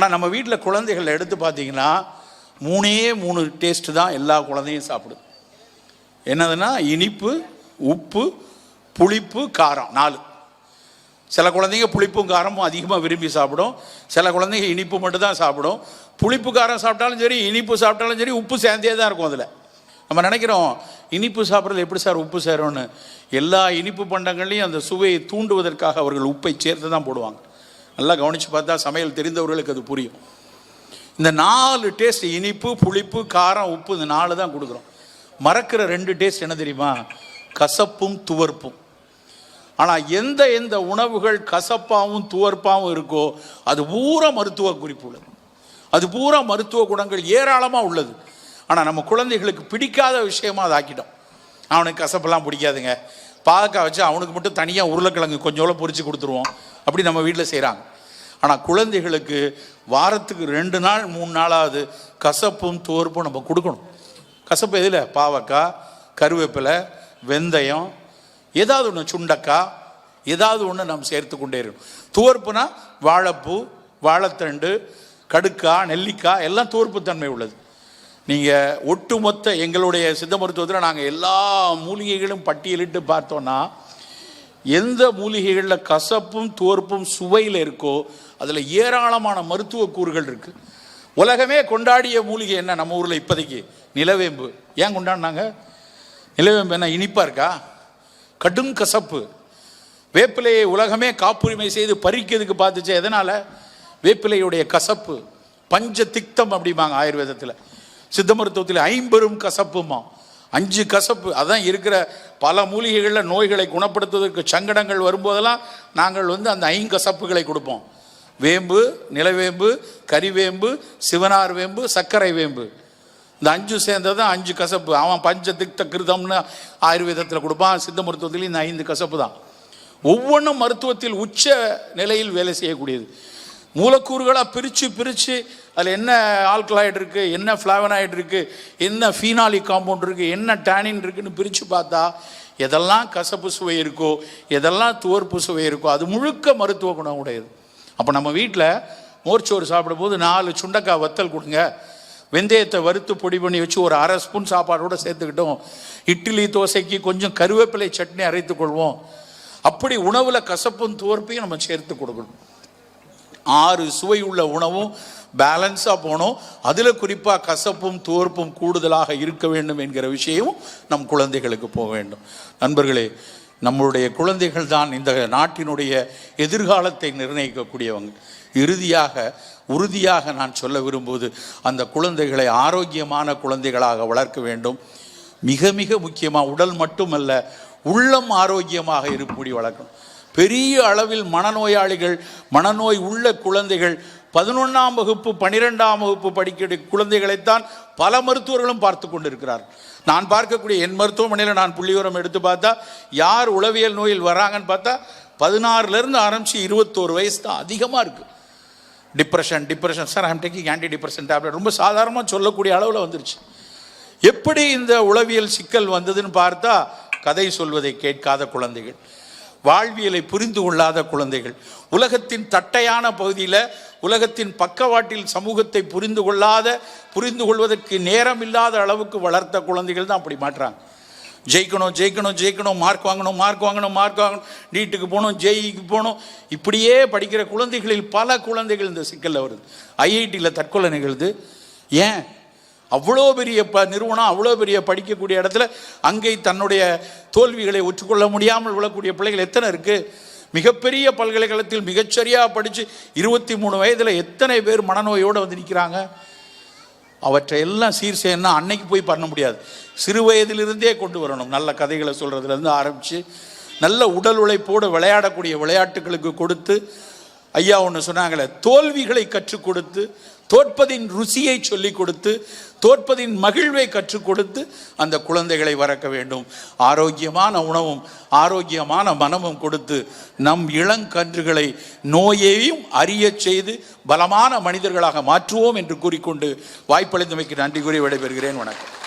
ஆனால் நம்ம வீட்டில் குழந்தைகளை எடுத்து பார்த்தீங்கன்னா மூணே மூணு டேஸ்ட்டு தான் எல்லா குழந்தையும் சாப்பிடுது என்னதுன்னா இனிப்பு உப்பு புளிப்பு காரம் நாலு. சில குழந்தைங்க புளிப்பும் காரமும் அதிகமாக விரும்பி சாப்பிடும். சில குழந்தைங்க இனிப்பு மட்டும்தான் சாப்பிடும். புளிப்பு காரம் சாப்பிட்டாலும் சரி இனிப்பு சாப்பிட்டாலும் சரி உப்பு சேர்ந்தே தான் இருக்கும் அதில். நம்ம நினைக்கிறோம் இனிப்பு சாப்பிட்றது எப்படி சார் உப்பு சேரும்னு? எல்லா இனிப்பு பண்டங்கள்லையும் அந்த சுவையை தூண்டுவதற்காக அவர்கள் உப்பை சேர்த்து தான் போடுவாங்க. நல்லா கவனித்து பார்த்தா சமையல் தெரிந்தவர்களுக்கு அது புரியும். இந்த நாலு டேஸ்ட் இனிப்பு புளிப்பு காரம் உப்பு இந்த நாலு தான் கொடுக்குறோம். மறக்கிற ரெண்டு டேஸ்ட் என்ன தெரியுமா? கசப்பும் துவர்ப்பும். ஆனால் எந்த எந்த உணவுகள் கசப்பாகவும் துவர்ப்பாகவும் இருக்கோ அது பூரா மருத்துவ குறிப்பு உள்ளது. அது பூரா மருத்துவ குணங்கள் ஏராளமாக உள்ளது. ஆனால் நம்ம குழந்தைகளுக்கு பிடிக்காத விஷயமா அதை ஆக்கிட்டோம். அவனுக்கு கசப்பெல்லாம் பிடிக்காதுங்க. பாகக்காய் வச்சு அவனுக்கு மட்டும் தனியாக உருளைக்கிழங்கு கொஞ்சோளம் பொறிச்சு கொடுத்துருவோம். அப்படி நம்ம வீட்டில் செய்கிறாங்க ஆனால் குழந்தைகளுக்கு வாரத்துக்கு ரெண்டு நாள் மூணு நாளாவது கசப்பும் துவர்ப்பும் நம்ம கொடுக்கணும். கசப்பு எதில்? பாவக்காய் கருவேப்பிலை வெந்தயம் ஏதாவது ஒன்று சுண்டக்காய் ஏதாவது ஒன்று நம்ம சேர்த்து கொண்டே இருக்கணும். துவர்ப்புனா வாழைப்பூ வாழைத்தண்டு கடுக்காய் நெல்லிக்காய் எல்லாம் துவர்ப்புத்தன்மை உள்ளது. நீங்கள் ஒட்டுமொத்த எங்களுடைய சித்த மருத்துவத்தில் நாங்கள் எல்லா மூலிகைகளும் பட்டியலிட்டு பார்த்தோன்னா எந்த மூலிகைகளில் கசப்பும் துவர்ப்பும் சுவையில் இருக்கோ அதில் ஏராளமான மருத்துவ கூறுகள் இருக்குது உலகமே கொண்டாடிய மூலிகை என்ன நம்ம ஊரில் இப்போதைக்கு? நிலவேம்பு. ஏன் கொண்டாடினாங்க? நிலவேம்பு என்ன இனிப்பாக இருக்கா? கடும் கசப்பு. வேப்பிலையை உலகமே காப்புரிமை செய்து பறிக்கிறதுக்கு பார்த்துச்சு எதனால்? வேப்பிலையுடைய கசப்பு. பஞ்ச திக்தம் அப்படிம்பாங்க ஆயுர்வேதத்தில். சித்த மருத்துவத்தில் ஐம்பெரும் கசப்புமா? அஞ்சு கசப்பு. அதான் இருக்கிற பல மூலிகைகளில் நோய்களை குணப்படுத்துவதற்கு சங்கடங்கள் வரும்போதெல்லாம் நாங்கள் வந்து அந்த ஐங்கசப்புகளை கொடுப்போம். வேம்பு நிலவேம்பு கறிவேம்பு சிவனார் வேம்பு சர்க்கரை வேம்பு. இந்த அஞ்சு சேர்ந்தது தான் அஞ்சு கசப்பு. அவன் பஞ்ச திக்த கிருதம்னு ஆயுர்வேதத்தில் கொடுப்பான். சித்த மருத்துவத்தில் இந்த ஐந்து கசப்பு தான். ஒவ்வொன்றும் மருத்துவத்தில் உச்ச நிலையில் வேலை செய்யக்கூடியது. மூலக்கூறுகளாக பிரித்து பிரித்து அதில் என்ன ஆல்கலாய்டு இருக்குது என்ன ஃப்ளாவனாய்டு இருக்குது என்ன ஃபீனாலிக் காம்பவுண்ட் இருக்குது என்ன டேனின் இருக்குன்னு பிரித்து பார்த்தா எதெல்லாம் கசப்பு சுவை இருக்கோ எதெல்லாம் துவர்ப்பு சுவை இருக்கோ அது முழுக்க மருத்துவ குணம் உடையது அப்போ நம்ம வீட்டில் மோர்ச்சோறு சாப்பிடும்போது நாலு சுண்டக்காய் வத்தல் கொடுங்க. வெந்தயத்தை வறுத்து பொடி பண்ணி வச்சு ஒரு அரை ஸ்பூன் சாப்பாடோட சேர்த்துக்கிட்டோம். இட்லி தோசைக்கு கொஞ்சம் கருவேப்பிலை சட்னி அரைத்து கொள்வோம். அப்படி உணவில் கசப்பும் துவர்ப்பையும் நம்ம சேர்த்து கொடுக்கணும். ஆறு சுவை உள்ள உணவும் பேலன்ஸாக போனோம். அதில் குறிப்பாக கசப்பும் துவர்ப்பும் கூடுதலாக இருக்க வேண்டும் என்கிற விஷயமும் நம் குழந்தைகளுக்கு போக வேண்டும். நண்பர்களே நம்மளுடைய குழந்தைகள் தான் இந்த நாட்டினுடைய எதிர்காலத்தை நிர்ணயிக்கக்கூடியவங்க. இறுதியாக உறுதியாக நான் சொல்ல விரும்புவது அந்த குழந்தைகளை ஆரோக்கியமான குழந்தைகளாக வளர்க்க வேண்டும். மிக மிக முக்கியமாக உடல் மட்டுமல்ல உள்ளம் ஆரோக்கியமாக இருக்கும்படி வளர்க்கணும். பெரிய அளவில் மனநோயாளிகள் மனநோய் உள்ள குழந்தைகள் பதினொன்றாம் வகுப்பு பன்னிரெண்டாம் வகுப்பு படிக்கிற குழந்தைகளைத்தான் பல மருத்துவர்களும் பார்த்து கொண்டிருக்கிறார். நான் பார்க்கக்கூடிய என் மருத்துவமனையில் நான் புள்ளிவரம் எடுத்து பார்த்தா யார் உளவியல் நோயில் வராங்கன்னு பார்த்தா பதினாறுலேருந்து ஆரம்பித்து இருபத்தோரு வயசு தான் அதிகமாக இருக்குது depression depression sir I'm taking anti depression tablet ரொம்ப சாதாரணமாக சொல்லக்கூடிய அளவில் வந்துருச்சு. எப்படி இந்த உளவியல் சிக்கல் வந்ததுன்னு பார்த்தா கதை சொல்வதை கேட்காத குழந்தைகள் வாழ்வியலை புரிந்து கொள்ளாத குழந்தைகள் உலகத்தின் தட்டையான பகுதியில் உலகத்தின் பக்கவாட்டில் சமூகத்தை புரிந்து கொள்ளாத புரிந்து கொள்வதற்கு நேரம் இல்லாத அளவுக்கு வளர்த்த குழந்தைகள் தான் அப்படி மாட்டுறாங்க ஜெயிக்கணும் ஜெயிக்கணும் ஜெயிக்கணும் மார்க் வாங்கணும் மார்க் வாங்கணும் மார்க் வாங்கணும் நீட்டுக்கு போகணும் ஜெயிக்கு போகணும். இப்படியே படிக்கிற குழந்தைகளில் பல குழந்தைகள் இந்த சிக்கலில் வருது. ஐஐடியில் தற்கொலை நிகழ்து. ஏன்? அவ்வளோ பெரிய ப நிறுவனம் அவ்வளோ பெரிய படிக்கக்கூடிய இடத்துல அங்கே தன்னுடைய தோல்விகளை ஒற்றுக்கொள்ள முடியாமல் விழக்கூடிய பிள்ளைகள் எத்தனை இருக்குது மிகப்பெரிய பல்கலைக்கழகத்தில் மிகச்சரியாக படித்து இருபத்தி மூணு வயதில் எத்தனை பேர் மனநோயோடு வந்து நிற்கிறாங்க அவற்றை எல்லாம் சீர் செய்யணும்னா அன்னைக்கு போய் பண்ண முடியாது. சிறு வயதிலிருந்தே கொண்டு வரணும். நல்ல கதைகளை சொல்கிறதுலேருந்து ஆரம்பித்து நல்ல உடல் உழைப்போடு விளையாடக்கூடிய விளையாட்டுகளுக்கு கொடுத்து ஐயா ஒன்று சொன்னாங்களே தோல்விகளை கற்றுக் கொடுத்து தோற்பதின் ருசியை சொல்லிக் கொடுத்து தோற்பதின் மகிழ்வை கற்றுக் கொடுத்து அந்த குழந்தைகளை வறக்க வேண்டும். ஆரோக்கியமான உணவும் ஆரோக்கியமான மனமும் கொடுத்து நம் இளங்கன்றுகளை நோயையும் அறியச் செய்து பலமான மனிதர்களாக மாற்றுவோம் என்று கூறிக்கொண்டு வாய்ப்பளித்தமைக்கு நன்றி கூறி விடைபெறுகிறேன். வணக்கம்.